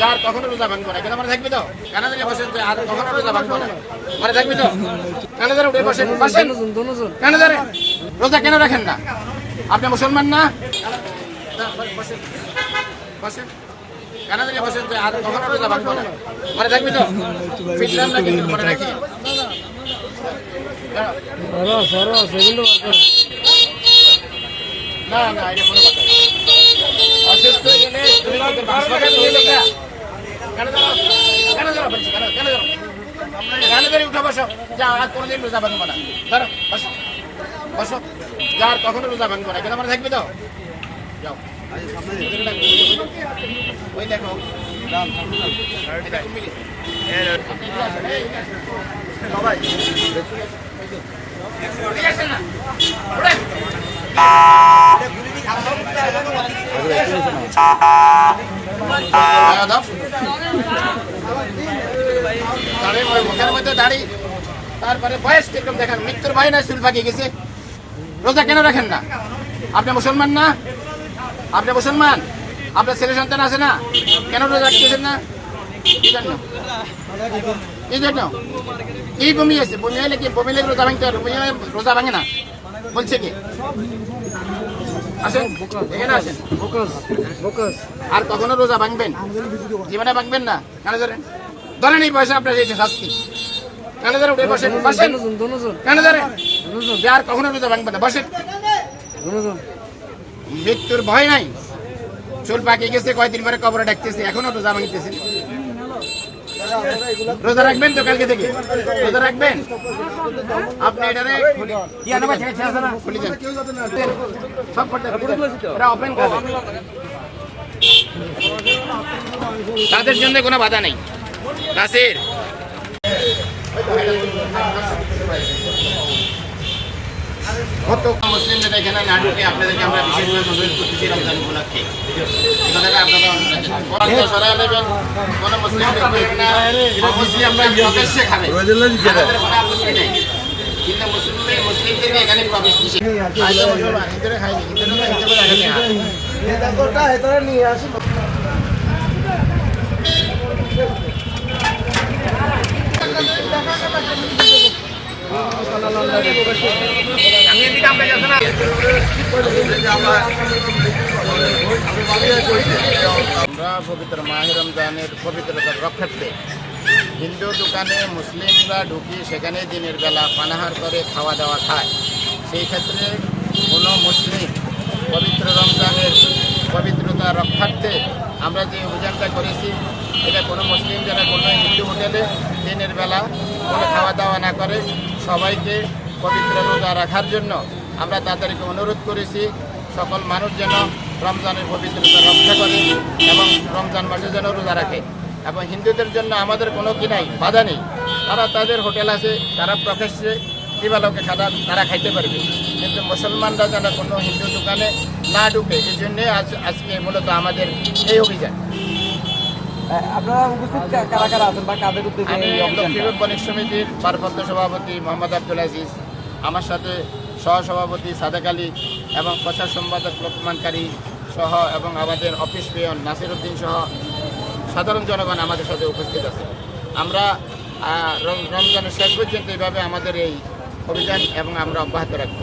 যার কখনো রোজা ভাঙবো না। কেন মনে থাকবি তো? কেন ধরে বসেন যে আর কখনো রোজা ভাঙবো না। মনে থাকবি তো? কেন ধরে উঠে বসেন। বসেন কেন ধরে রোজা কেন রাখেন না? আপনি মুসলমান না? বসেন। বসেন। কেন ধরে বসেন যে আর কখনো রোজা ভাঙবো না। মনে থাকবি তো? ফিটলাম না কিন্তু মনে রাখি। না না এটা কোনো কথা না। অসুস্থ হয়ে গেলে তুমি কি করবে? হাসপাতালে নিয়ে যেতে হবে। কেন ধরো? কেন ধরো বলছি? কেন- কেন ধরো? ধরে উঠে বসো? যা, আর কোনোদিন রোজা ভাঙবো না। ধরো, বসো। বসো। যা, আর কখনো রোজা ভাঙবো না। কেন মনে থাকবে তো? যাও। ওই দেখো। এই দেখো, মিলি। ঠিক আছে না? উঠেন। হ্যাঁ, দাও। দাড়ি, ওই মুখের মধ্যে দাড়ি। তারপরে বয়স কীরকম দেখেন মৃত্যুর ভয় না চুল পাকিয়ে গেছে। রোজা কেন রাখেন না? আপনি মুসলমান না? আপনি মুসলমান? আপনার ছেলে সন্তান আছে না? কেন রোজা রাখতেছেন না? কি জন্য? কি জন্য। কি বমি আছে বমি হলে কি বমি লেগে রোজা ভাঙতে বমি রোজা ভাঙে না? বলছে কি? আসেন এখানে আসেন। আর কখনো রোজা ভাঙবেন? জীবনে ভাঙবেন না? কেন ধরেন? ধরেন এই পয়সা আপনার এই যে শাস্তি। কেন ধরে উঠে বসেন। বসেন কেন ধরে আর কখনো রোজা ভাঙবেন না বসেন। মৃত্যুর ভয় নাই। চুল পাকিয়ে গেছে কয়দিন পরে কবরে ডাকতেছে এখনও রোজা ভাঙতেছে। রোজা রাখবেন তো কালকে থেকে? রোজা রাখবেন? আপনি এটারে সব এটা তাদের জন্য কোনো বাধা নেই। নাসির। কত মুসলিমদের এখানে না ঢুকে আপনাদেরকে আমরা বিশেষভাবে অনুরোধ করতেছি রমজান উপলক্ষে। কথাটা আপনারা অনুরোধ সরাই নেবেন, কোনো মুসলিম ঢুকবে না, মুসলিম খাবে। কোনো আপত্তি নেই। কিন্তু মুসলিম মুসলিমদেরকে এখানে প্রবেশ। খাইতে মুসলমান, হিন্দুরা খায়নি, হিন্দুরা তো হিন্দু বলে এখানে আয়। আমি এদিকে আমরা। পবিত্র মাহ রমজানের পবিত্রতার রক্ষার্থে হিন্দু দোকানে মুসলিমরা ঢুকি, সেখানে দিনের বেলা পানাহার করে খাওয়া দাওয়া খায় সেই ক্ষেত্রে কোনো মুসলিম পবিত্র রমজানের পবিত্রতা রক্ষার্থে আমরা যে অভিযানটা করেছি, এটা কোনো মুসলিম যারা কোনো হিন্দু হোটেলে দিনের বেলা কোনো খাওয়া দাওয়া না করে, সবাইকে পবিত্র রোজা রাখার জন্য আমরা তাদেরকে অনুরোধ করেছি, সকল মানুষ যেন রমজানের পবিত্রতা রক্ষা করে এবং রমজান মাসে যেন রোজা রাখে। এবং হিন্দুদের জন্য আমাদের কোনো কি নাই বাধা নেই। তারা তাদের হোটেল আছে, তারা প্রকাশ্যে দিবালোকে খাদা তারা খাইতে পারবে। কিন্তু মুসলমানরা যেন কোনো হিন্দু দোকানে না ঢুকে এই জন্যে আজ আজকে মূলত আমাদের এই অভিযান। আপনারা উপস্থিত কারা কারা আছেন বা কাদের উদ্যোগে আমি লক্ষ্মীপুর বণিক সমিতির ভারপ্রাপ্ত সভাপতি মোহাম্মদ আব্দুল আজিজ আমার সাথে সহসভাপতি সাদেক আলী এবং প্রচার সম্পাদক সহ এবং আমাদের অফিস পেয়ন নাসির উদ্দিন সহ সাধারণ জনগণ আমাদের সাথে উপস্থিত আছে। আমরা রমজানের শেষ পর্যন্ত এইভাবে আমাদের এই অভিযান এবং আমরা অব্যাহত রাখব।